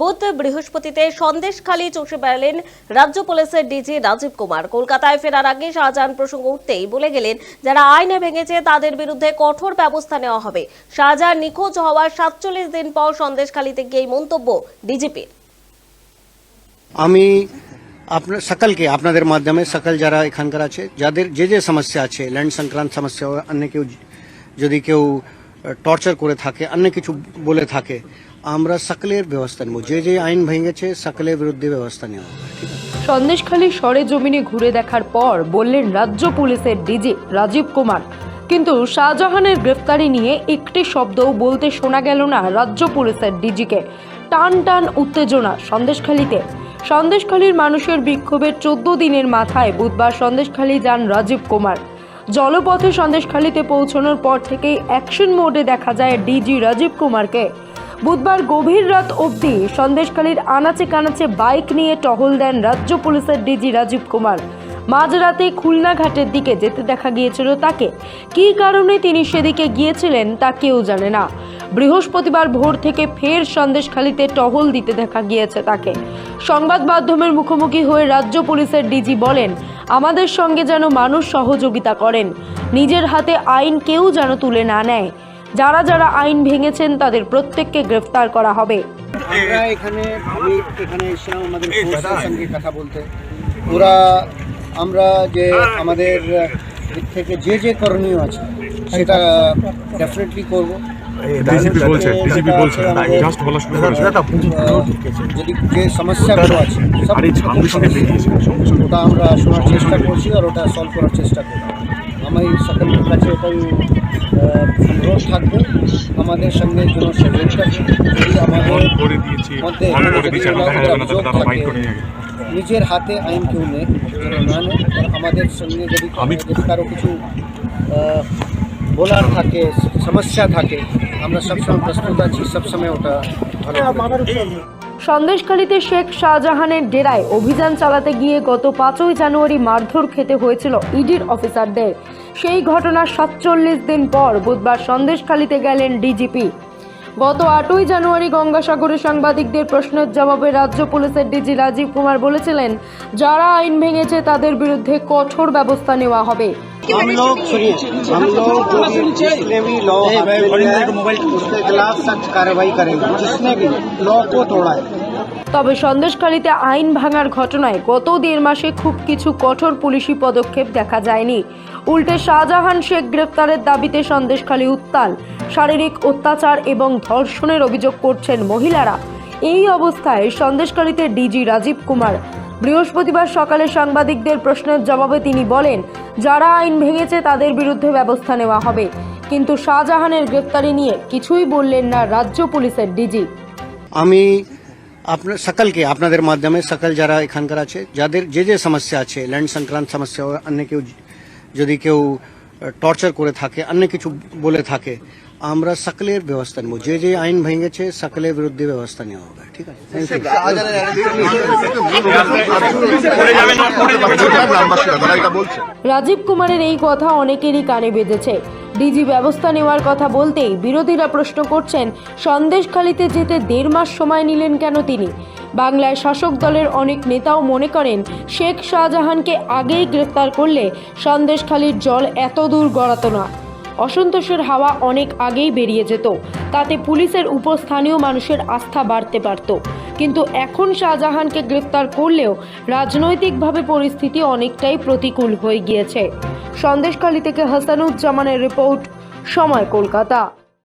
বুধ বৃহস্পতিতে সন্দেশখালী চষে বেড়ালেন রাজ্য পুলিশের ডিজি রাজীব কুমার। কলকাতায় ফেরার আগে শাহজাহান প্রসঙ্গ উঠতেই বলে গেলেন, যারা আইনে ভেঙেছে তাদের বিরুদ্ধে কঠোর ব্যবস্থা নেওয়া হবে। শাহজাহান নিখোঁজ হওয়ার সাতচল্লিশ দিন পর সন্দেশখালীতে গিয়ে মন্তব্য ডিজিপির। আমি আপনার, সকালকে আপনাদের মাধ্যমে, সকাল যারা এখানকার আছে, যাদের যে যে সমস্যা আছে, ল্যান্ড সংক্রান্ত সমস্যা, অন্য কেউ যদি কেউ টর্চার করে থাকে, অন্য কিছু বলে থাকে আমরা সকলের ব্যবস্থা নেব। যে যে আইন ভেঙেছে, সকলের বিরুদ্ধে ব্যবস্থা নেওয়া হবে ঠিক আছে ঘুরে দেখার পর বললেন রাজ্য পুলিশের ডিজি রাজীব কুমার। কিন্তু শাহজাহানের গ্রেফতারি নিয়ে একটি শব্দও বলতে শোনা গেল না রাজ্য পুলিশের ডিজিকে। টান টান উত্তেজনা সন্দেশখালীতে। সন্দেশখালীর মানুষের বিক্ষোভের চোদ্দ দিনের মাথায় বুধবার সন্দেশখালী যান রাজীব কুমার। জলপথে সন্দেশখালীতে পৌঁছানোর পর থেকেই অ্যাকশন মোডে দেখা যায় ডিজি রাজীব কুমারকে। বুধবার গভীর রাত অবধি সন্দেশখালীর আনাচে কানাচে বাইক নিয়ে টহল দেন রাজ্য পুলিশের ডিজি রাজীব কুমার। মাঝরাতে খুলনা ঘাটের দিকে যেতে দেখা গিয়েছিল তাকে। কী কারণে তিনি সেদিকে গিয়েছিলেন তা কেউ জানে না। বৃহস্পতিবার ভোর থেকে ফের সন্দেশখালিতে টহল দিতে দেখা গিয়েছে তাকে। সংবাদ মাধ্যমের মুখোমুখি হয়ে রাজ্য পুলিশের ডিজি বলেন, আমাদের সঙ্গে যেন মানুষ সহযোগিতা করেন। নিজের হাতে আইন কেউ যেন তুলে না নেয়। যারা যারা আইন ভেঙেছেন তাদের প্রত্যেককে গ্রেফতার করা হবে। আমরা এখানে আমি এখানে এসেছিলাম আমাদের ফোর্সের সঙ্গে কথা বলতে। ওরা আমরা যে আমাদের দিক থেকে যে যে করণীয় আছে সেটা ডেফিনেটলি করব। যদি যে সমস্যাগুলো আছে ওটা আমরা শোনার চেষ্টা করছি আর ওটা সলভ করার চেষ্টা করব। আমি সকলের কাছে আহ, অনুরোধ থাকবে। আমাদের সঙ্গে যেন সহযোগিতা যদি আমাদের মধ্যে নিজের হাতে আইন কেউ নেই না আমাদের সঙ্গে যদি আমি- যদি কারও কিছু বলার থাকে সমস্যা থাকে আমরা সবসময় প্রস্তুত আছি সবসময় ওটা ভালো। সন্দেশখালীতে শেখ শাহজাহানের ডেরায় অভিযান চালাতে গিয়ে গত পাঁচই জানুয়ারি মারধর খেতে হয়েছিল ইডির অফিসারদের। সেই ঘটনার সাতচল্লিশ দিন পর বুধবার সন্দেশখালীতে গেলেন ডিজিপি। গত আটই জানুয়ারি গঙ্গাসাগরে সাংবাদিকদের প্রশ্নের জবাবে রাজ্য পুলিশের ডিজি রাজীব কুমার বলেছিলেন যারা আইন ভেঙেছে তাদের বিরুদ্ধে কঠোর ব্যবস্থা নেওয়া হবে हम लोग सुनिए हम लोग जो भी जिसने भी लॉ उसके खिलाफ सख्त कार्रवाई करेंगे जिसने भी लॉ को तोड़ा है তবে সন্দেশখালীতে আইন ভাঙার ঘটনায় গত দেড় মাসে খুব কিছু কঠোর পুলিশি পদক্ষেপ দেখা যায়নি উল্টে শাহজাহান শেখ গ্রেফতারের দাবিতে সন্দেশখালী উত্তাল। শারীরিক অত্যাচার এবং ধর্ষণের অভিযোগ করছেন মহিলারা। এই অবস্থায় সন্দেশখালীতে ডিজি রাজীব কুমার। বৃহস্পতিবার সকালে সাংবাদিকদের প্রশ্নের জবাবে তিনি বলেন, যারা আইন ভেঙেছে তাদের বিরুদ্ধে ব্যবস্থা নেওয়া হবে। কিন্তু শাহজাহানের গ্রেফতারি নিয়ে কিছুই বললেন না রাজ্য পুলিশের ডিজি। আমি আপনার সকালকে, আপনাদের মাধ্যমে সকাল যারা এখানকার আছে, যাদের যে যে সমস্যা আছে, ল্যান্ড সংক্রান্ত সমস্যা অন্য কেউ যদি কেউ টর্চার করে থাকে, অন্য কিছু বলে থাকে, আমরা সকলের ব্যবস্থা নেব। যে যে আইন ভেঙেছে, সকলের বিরুদ্ধে ব্যবস্থা নেওয়া হবে। রাজীব কুমারের এই কথা অনেকেরই কানে বেঁধেছে। ডিজি ব্যবস্থা নেওয়ার কথা বলতেই বিরোধীরা প্রশ্ন করছেন, সন্দেশখালিতে যেতে দেড় মাস সময় নিলেন কেন তিনি? বাংলায় শাসক দলের অনেক নেতাও মনে করেন, শেখ শাহজাহানকে আগেই গ্রেফতার করলে সন্দেশখালির জল এত দূর গড়াতো না। অসন্তোষের হাওয়া অনেক আগেই বেরিয়ে যেত। তাতে পুলিশের উপর স্থানীয় মানুষের আস্থা বাড়তে পারত। কিন্তু এখন শাহজাহানকে গ্রেফতার করলেও রাজনৈতিকভাবে পরিস্থিতি অনেকটাই প্রতিকূল হয়ে গিয়েছে। সন্দেশখালী থেকে হাসানুজ্জামানের রিপোর্ট, সময় কলকাতা।